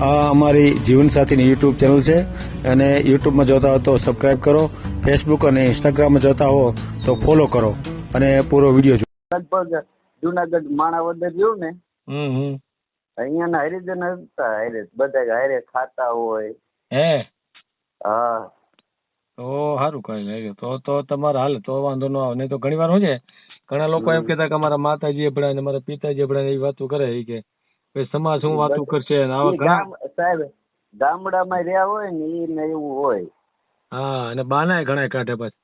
આ અમારી જીવનસાથીની YouTube channel છે. અને યુટ્યુબમાં જોતા હો તો સબસ્ક્રાઈબ કરો. ફેસબુક અને ઇન્સ્ટાગ્રામમાં જોતા હો તો ફોલો કરો. અને પૂરો વીડિયો જુઓ લગભગ જુનાગઢ માણાવદર રહ્યું ને અહીંયાના હરિજન હતા હારે બધા હારે ખાતા હોય. હે? હા. તો સારું કઈ લાગે તો તો તમારે હાલ તો વાંધો ન આવે. નહીં તો ઘણી વાર હું છે. ઘણા લોકો એમ કહેતા કે અમારા માતાજી ભણાય ને અમારા પિતાજી ભણાય એવી વાતો કરે એ કે સમાજ શું વાતો કરશે ને આવા ઘણા સાહેબ ગામડામાં રહ્યા હોય ને ઈ ને એવું હોય. હા અને બાનાય ઘણા કાઢે પછી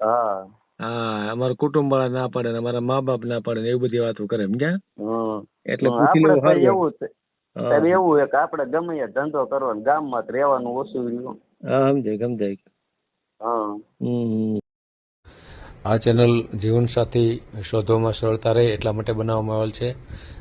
હા. હા અમારા કુટુંબ વાળા ના પાડે ને અમારા મા બાપ ના પાડે ને એવી બધી વાતો કરે સમજ્યા એટલે પૂછી લેવું સારું એવું છે એવું એક કે આપણે ગમે એ ધંધો કરવાનો ગામમાં જ રહેવાનું ઓછું રહ્યું. હા સમજાય સમજાય. હા. હમ. આ ચેનલ જીવનસાથી શોધવામાં સરળતા રહે એટલા માટે બનાવવામાં આવેલ છે.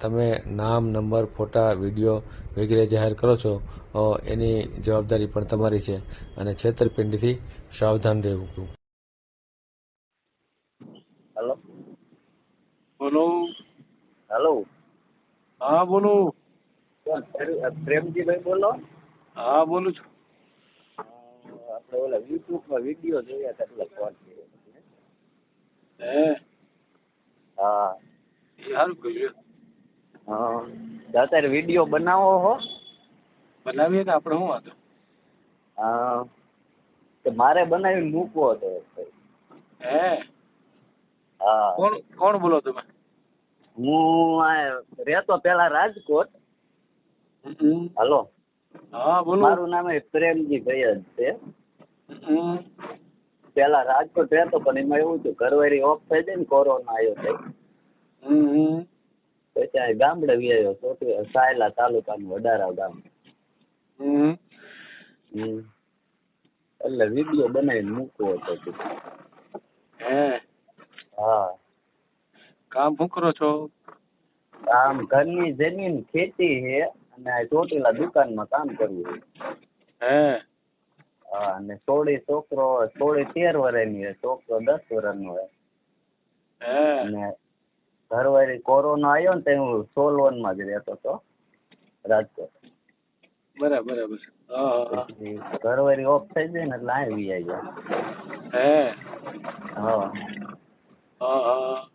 તમે નામ નંબર ફોટા વીડિયો વગેરે જાહેર કરો છો એની જવાબદારી પણ તમારી છે અને છેતરપિંડીથી સાવધાન રહેવું. હલો. બોલો. હેલો. હા બોલો. પ્રેમજીભાઈ બોલો. હા બોલું છું. આપણે ઓલા યુટ્યુબમાં વીડિયો જોયા હતા એટલે ફોન કર્યો. હે? હા. એ સારું કર્યું. હા. અત્યારે વીડિયો બનાવો હો. બનાવીએ ને આપણે શું વાંધો હા. તો મારે બનાવીને મૂકવો હતો હે? હા. કોણ કોણ બોલો તમે? હું આ રહેતો પેલા રાજકોટ. હલો. હા બોલો. મારું નામ એ પ્રેમજી ભાઈ જ છે. પેલા રાજકોટ રહેતો પણ એમાં એવું હતું ઘરવાળી ઓફ થઈ જાય ને કોરોના આવ્યો હમ. પછી ગામડે વી આવ્યો ચોથી સાયલા તાલુકાનું વડારા ગામ. એટલે વીડિયો બનાવીને મૂકવો હતો હે? હા. કામ શું કરો છો? આમ ઘરની જમીન ખેતી છે અને આ ચોટીલા દુકાનમાં કામ કરવું છે. હે? હા અને સોળી છોકરો સોળી તેર વર્ષની છે છોકરો દસ વર્ષનો છે. હે? અને ઘરવાળી કોરોના આવ્યો ને હું હું સોલવનમાં જ રહેતો હતો રાજકોટ. બરાબર બરાબર હા હા ઓફ થઈ જાય ને એટલે અહીં વી ગયા. હે? હા.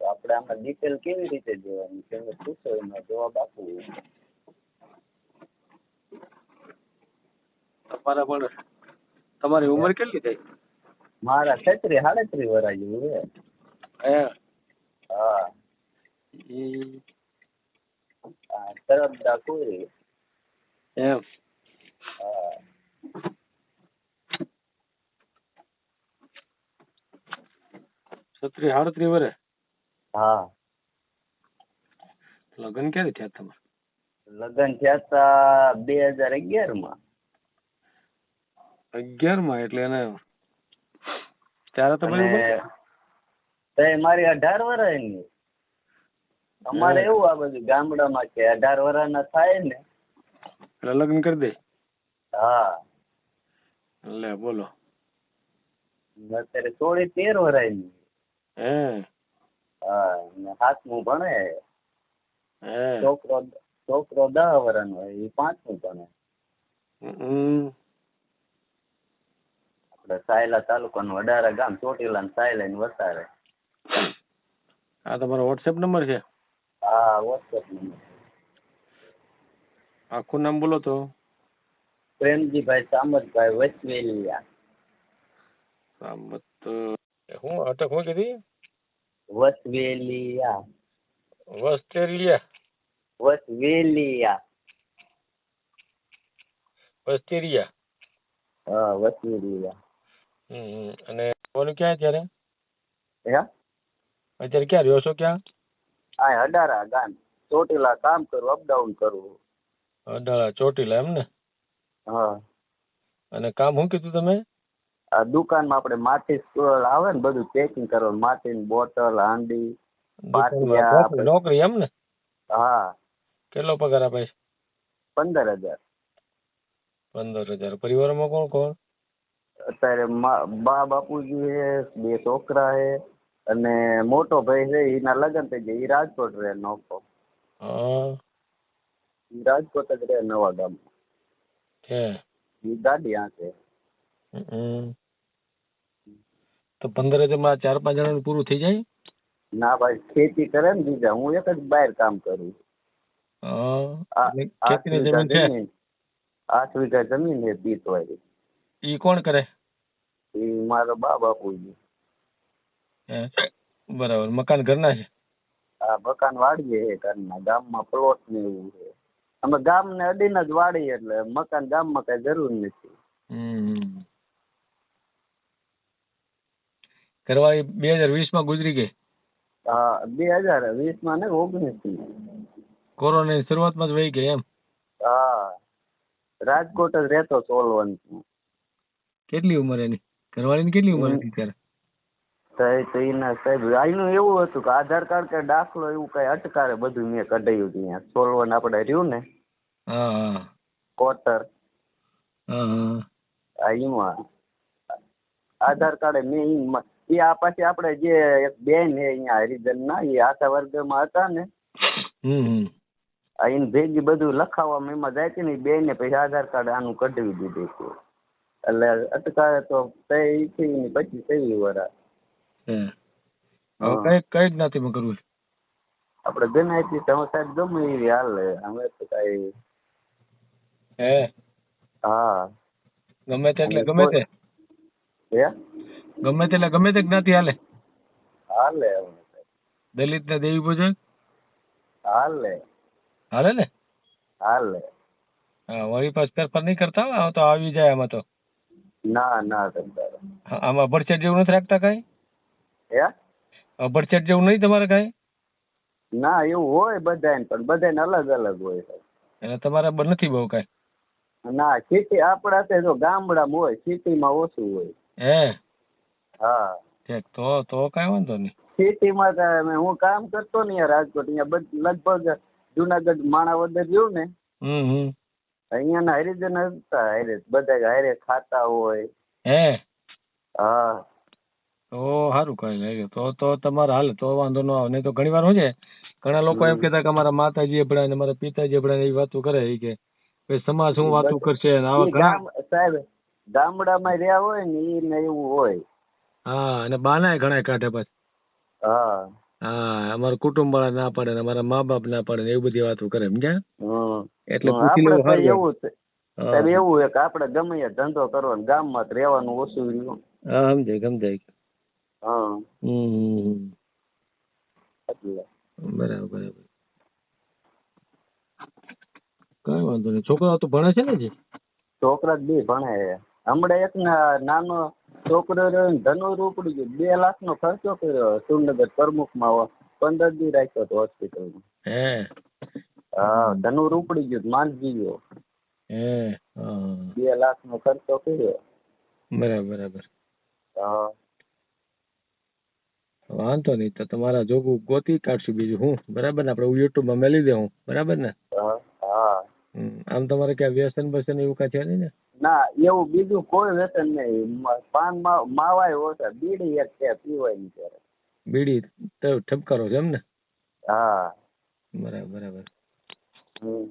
આપણે આમાં ડિટેલ કેવી રીતે જોવાની? તમે પૂછો એનો જવાબ આપવું? તમારા પણ તમારી ઉંમર કેટલી થઈ? મારા છત્રી સાડત્રી વર્ષ જેવું હે હા હમ. તરફદા કોઈ એમ હા છત્રીસ સાડત્રીસ વર્ષ હા. લગ્ન ક્યારે થયા તમારે? લગ્ન થયા તા બે હજાર અગિયારમાં અગિયારમાં એટલે એને ત્યારે તમારી મારી અઢાર વર્ષની અમારે એવું આ બધું ગામડામાં કે અઢાર વર્ષના થાય ને એટલે લગ્ન કરી દે. હા. લે બોલો. અત્યારે સોળે તેર વર્ષની હે. હા ને સાતમું ભણે. છોકરો છોકરો દસ વર્ષનો એ પાંચમું ભણે. આપણે સાયલા તાલુકાનું અઢારા ગામ ચોટીલા ને સાયલા ને વસારે આ તમારો વોટ્સએપ નંબર છે? હા વોટ્સએપ નંબર આખું નામ બોલો તો. પ્રેમજીભાઈ સામતભાઈ વચવેલિયા સામત હું અટક હું કીધી? વચવેલિયા વસ્ટેરિયા વચવેલિયા વસ્ટેરિયા હા વચવેલિયા હમ. અને બોલું ક્યાં અત્યારે? અત્યારે ક્યાં રહ્યો છો ક્યાં? આ અડારા ગામ. ચોટીલા કામ કરવું અપડાઉન કરવું અડાળા ચોટીલા એમ ને? હા. અને કામ શું કીધું તમે? આ દુકાનમાં આપણે માટી સ્ટોલ આવે ને બધું ચેકિંગ કરવાનું. માટીની બોટલ હાંડી પાટિયા નોકરી- એમ ને? હા. કેટલો પગાર આપે? છે પંદર હજાર પંદર હજાર પરિવારમાં કોણ કોણ? અત્યારે મા- બા બાપુજી હે બે છોકરા હે. અને મોટો ભાઈ છે એના લગ્ન થઈ ગયા. એ રાજકોટ રહે નોકો રાજકોટ જ રહે નવા ગામ છે ગાડી આંકે હમ. તો પંદર હજારમાં ચાર પાંચ જણાનું પૂરું થઈ જાય? ના ભાઈ ખેતી કરે ને બીજા. હું એક જ બહાર કામ કરું. આ- ખેતીની વીઘા જમીન છે? આઠ વીઘા જમીન છે પીતવાળી ઈ કોણ કરે? એ મારો બા બાપુજી હે. બરાબર. મકાન ઘરના છે? હા મકાન વાડીએ છે ઘરના. ગામમાં પ્લોટ ને એવું છે. અમે ગામને અડીને જ વાડીએ એટલે મકાન ગામમાં કઈ જરૂર નથી. કરવાળી બે હજાર વીસમાં ગુજરી ગઈ? હા બે હજાર વીસમાં ને ઓગણીસ કોરોનાની શરૂઆતમાં જ વહી ગઈ એમ? હા. રાજકોટ જ રહેતો સોલવંત કેટલી ઉંમર એની? ઘરવાળીની કેટલી ઉંમર હતી ત્યારે? તો એના સાહેબ આનું એવું હતું કે આધાર કાર્ડ કે દાખલો એવું કઈ અટકારે બધું મેં કઢાયું ત્યાં સોલવન આપણે રહ્યું ને? હા હા. કોટર હા હા. એમાં. આધાર કાર્ડ મેં એ આ પાછી આપણે જે એક બેન છે અહીંયા હરિજન ના એ આશા વર્ગમાં હતા ને? એને ભેગી બધું લખાવવામાં એમાં જાય છે ને બેન બેને પછી આધાર કાર્ડ આનું કઢાવી દીધું હતું. એટલે અટકાવે તો તે પછી સેવી વરા છે હવે. કઈ કઈ જ્ઞાતિમાં કરવું છે. આપણે ગણાયતી તમે સાહેબ ગમે એ હાલે અમે તો કઈ હે? હા. ગમે તે એટલે ગમે તે. હે? ગમે તે એટલે ગમે તે જ્ઞાતિ હાલે? હાલે હવે. દલિત ને દેવી પૂજક હાલે હાલે ને? હાલે હા વળી પાસ ફેરફાર નહીં કરતા હો, આ તો આવી જાય આમાં તો. ના ના આમાં ભડછેટ જેવું નથી રાખતા કાંઈ? હે? અ, જેવું નહીં તમારે કાંઈ? ના એવું હોય બધાને પણ બધાને અલગ અલગ હોય એટલે તમારે નથી બહુ કાંઈ? ના સિટી આપણા તે જો ગામડામાં હોય સિટીમાં ઓછું હોય. હે? હા. ઠીક તો તો કાંઈ વાંધો નહીં. સિટીમાં તો હું કામ કરતો ને રાજકોટ અહીંયા લગભગ જુનાગઢ માણાવદર રહ્યું ને અહીંયાના હરિજન હતા હારે બધા હારે ખાતા હોય. હે? હા. તો સારું કઈ લાગે તો તો તમારે હાલે તો વાંધો ન આવે. નહીં તો ઘણી વાર શું છે ઘણા લોકો એમ કહેતા કે અમારા માતાજી અભડા ને અમારા પિતાજી અભડા ને એવી વાતો કરે એ કે ભાઈ સમાજ શું વાતો કરશે ને આવા ઘણા સાહેબ ગામડામાં રહ્યા હોય ને ઈ ને એવું હોય. હા અને બાના ઘણા કાઢે પાછ. હા. હા અમારા કુટુંબ વાળા ના પાડે ને અમારા મા બાપ ના પાડે ને એવી બધી વાતો કરે સમજ્યા. એટલે પૂછી લેવું સારું એવું છે. સાહેબ એવું હોય કે આપણે ગમે એ ધંધો કરવાનો ગામમાં જ રહેવાનું ઓછું રહ્યું. હા સમજાય સમજાય. હા. હમ. હમ, હમ. એટલે બરાબર બરાબર. કઈ વાંધો નહીં. છોકરાઓ તો ભણે છે ને જી છોકરા જ બે ભણે છે. હમણાં એક નાનો છોકરો ધનુ ઉપડી ગયો. બે લાખ નો ખર્ચો કર્યો સુરનગર પ્રમુખમાં પંદર દી રાખ્યો હતો હોસ્પિટલમાં હા ધનુર ઉપડી ગયું માનજી ગયો. બે લાખ નો ખર્ચો કર્યો. બરાબર બરાબર. હા. વાંધો નહીં તો તમારા જોગું ગોતી કાઢશું બીજું હું. બરાબર ને? આપણે યુટ્યુબમાં મેલી દે હું. બરાબર ને? હા આમ તમારે ક્યાં વ્યસન બસન એવું કાંઈ છે નહીં ને? ના એવું બીજું કોઈ વ્યસન નહીં. પાન મા- માવાય ઓછા બીડી એક છે પીવાય નહીં ત્યારે બીડી તો ઠપકારો છે એમ ને? હા. બરાબર બરાબર. હમ.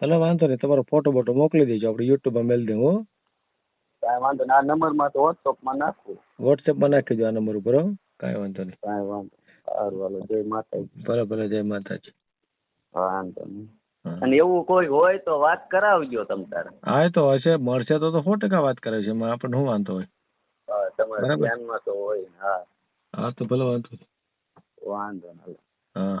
ભલે વાંધો નહીં તમારો ફોટો બોટો મોકલી દેજો. આપણે યુટ્યુબમાં મેલી દઉં હો. કાંઈ વાંધો નહીં. આ નંબરમાં તો વોટ્સઅપમાં નાખું. વોટ્સએપમાં નાખી દો આ નંબર ઉપર હો. કાંઈ વાંધો નહીં. કાંઈ વાંધો સારું હાલો. જય માતાજી. ભલે ભલે જય માતાજી. વાંધો નહીં. અને એવું કોઈ હોય તો વાત કરાવજો તમ તારે. હા એ તો હશે મળશે તો તો સો ટકા વાત કરે છે. એમાં આપણને શું વાંધો હોય? તમારે તમારા માં ધ્યાનમાં તો હોય. હા. હા તો ભલે વાંધો. વાંધો હા.